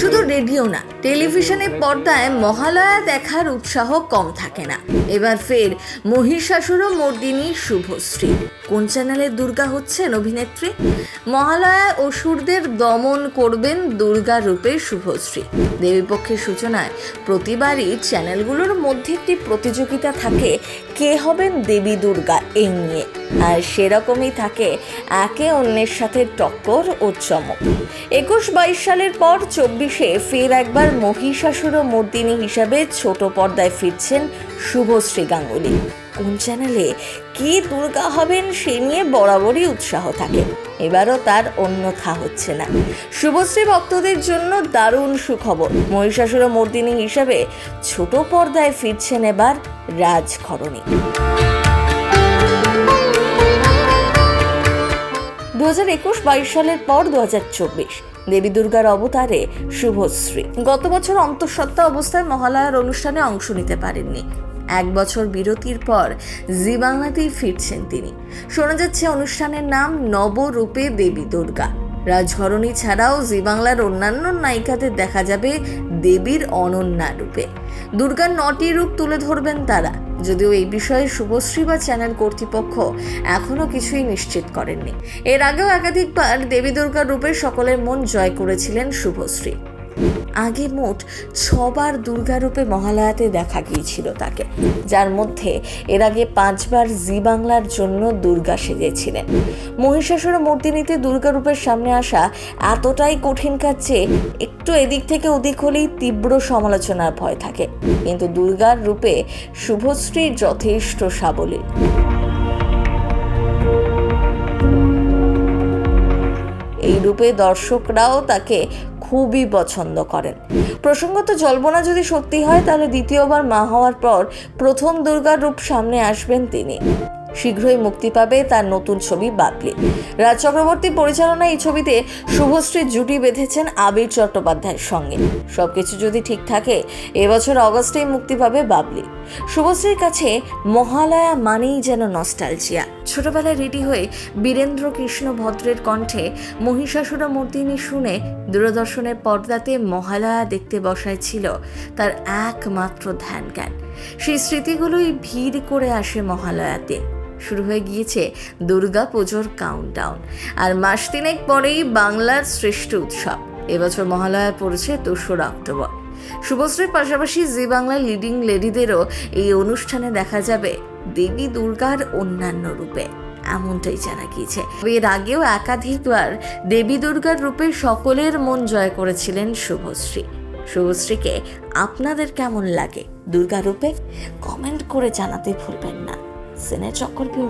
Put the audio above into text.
শুধু রেডিও না, টেলিভিশনে পর্দায় মহালয়া দেখার উৎসাহ কম থাকে না। এবার ফের মহিষাসুর মর্দিনী শুভশ্রী। কোন চ্যানেলের দুর্গা হচ্ছেন অভিনেত্রী? মহালয়া অসুরদের দমন করবেন দুর্গা রূপে শুভশ্রী। দেবীপক্ষের সূচনায় প্রতিবারই চ্যানেলগুলোর মধ্যে একটি প্রতিযোগিতা থাকে, কে হবেন দেবী দুর্গা এই নিয়ে। আর সেরকমই থাকে একে অন্যের সাথে টক্কর ও চমক। একুশ বাইশ সালের পর চব্বিশে ফের একবার মহিষাসুর মর্দিনী হিসাবে ছোট পর্দায় ফিরছেন শুভশ্রী গাঙ্গুলি। কোন চ্যানেলে কি দুর্গা হবেন সে নিয়ে বরাবরই উৎসাহ থাকে। এবারও তার অন্যথা হচ্ছে না। শুভশ্রী ভক্তদের জন্য দারুণ সুখবর। মহিষাসুর মর্দিনী হিসাবে ছোট পর্দায় ফিরছেন এবার রাজখরণী হাজার একুশ বাইশ সালের পর দু চব্বিশ দেবী দুর্গার অবতারে শুভশ্রী। গত বছর অন্তঃসত্ত্বা অবস্থায় মহালয়ার অনুষ্ঠানে অংশ নিতে পারেননি। এক বছর বিরতির পর জি ফিরছেন তিনি। শোনা যাচ্ছে অনুষ্ঠানের নাম নবরূপে দেবী দুর্গা। রাজঘরণী ছাড়াও জি বাংলার অন্যান্য নায়িকাদের দেখা যাবে দেবীর অনন্যা রূপে। দুর্গার নটি রূপ তুলে ধরবেন তারা। যদিও এই বিষয়ে শুভশ্রী বা চ্যানেল কর্তৃপক্ষ এখনও কিছুই নিশ্চিত করেননি। এর আগেও একাধিকবার দেবী দুর্গার রূপে সকলের মন জয় করেছিলেন শুভশ্রী। আগে মোট ছবার দুর্গারূপে মহালয়াতে দেখা গিয়েছিল তাকে, যার মধ্যে এর আগে পাঁচবার জি বাংলার জন্য দুর্গা সেজেছিলেন। মহিষাসুর মূর্তিনীতে দুর্গারূপের সামনে আসা এতটাই কঠিন কাজ যে একটু এদিক থেকে ওদিক হলেই তীব্র সমালোচনার ভয় থাকে। কিন্তু দুর্গার রূপে শুভশ্রী যথেষ্ট সাবলীল। এই রূপে দর্শকরাও তাকে খুবই পছন্দ করেন। প্রসঙ্গত জল্পনা যদি সত্যি হয়, তাহলে দ্বিতীয়বার মা হওয়ার পর প্রথম দুর্গার রূপ সামনে আসবেন তিনি। শীঘ্রই মুক্তি পাবে তার নতুন ছবি বাবলি রাজ চক্রবর্তী পরিচালনায় এই ছবিতে শুভশ্রী জুটি বেঁধেছেন আবির চট্টোপাধ্যায়ের সঙ্গে। সবকিছু যদি ঠিক থাকে, এবছর অগস্টেই মুক্তি পাবে বাবলি। শুভশ্রীর কাছে মহালয়া মানেই যেন নস্টালজিয়া। ছোটবেলায় রেডি হয়ে বীরেন্দ্র কৃষ্ণ ভদ্রের কণ্ঠে মহিষাসুরা মূর্তিনি শুনে দূরদর্শনের পর্দাতে মহালয়া দেখতে বসায় ছিল তার একমাত্র ধ্যান জ্ঞান সেই স্মৃতিগুলোই ভিড় করে আসে মহালয়াতে। শুরু হয়ে গিয়েছে দুর্গা পুজোর কাউন্টডাউন আর মাস তিনেক পরেই বাংলার শ্রেষ্ঠ উৎসব। এবছর মহালয়া পড়েছে দোসরা অক্টোবর। শুভশ্রীর পাশাপাশি জি বাংলার লিডিং লেডিদেরও এই অনুষ্ঠানে দেখা যাবে দেবী দুর্গার অন্যান্য রূপে। এমনটাই জানা গিয়েছে। এর আগেও একাধিকবার দেবী দুর্গার রূপে সকলের মন জয় করেছিলেন শুভশ্রী। শুভশ্রীকে আপনাদের কেমন লাগে দুর্গা রূপে? কমেন্ট করে জানাতে ভুলবেন না। se ne ciò col più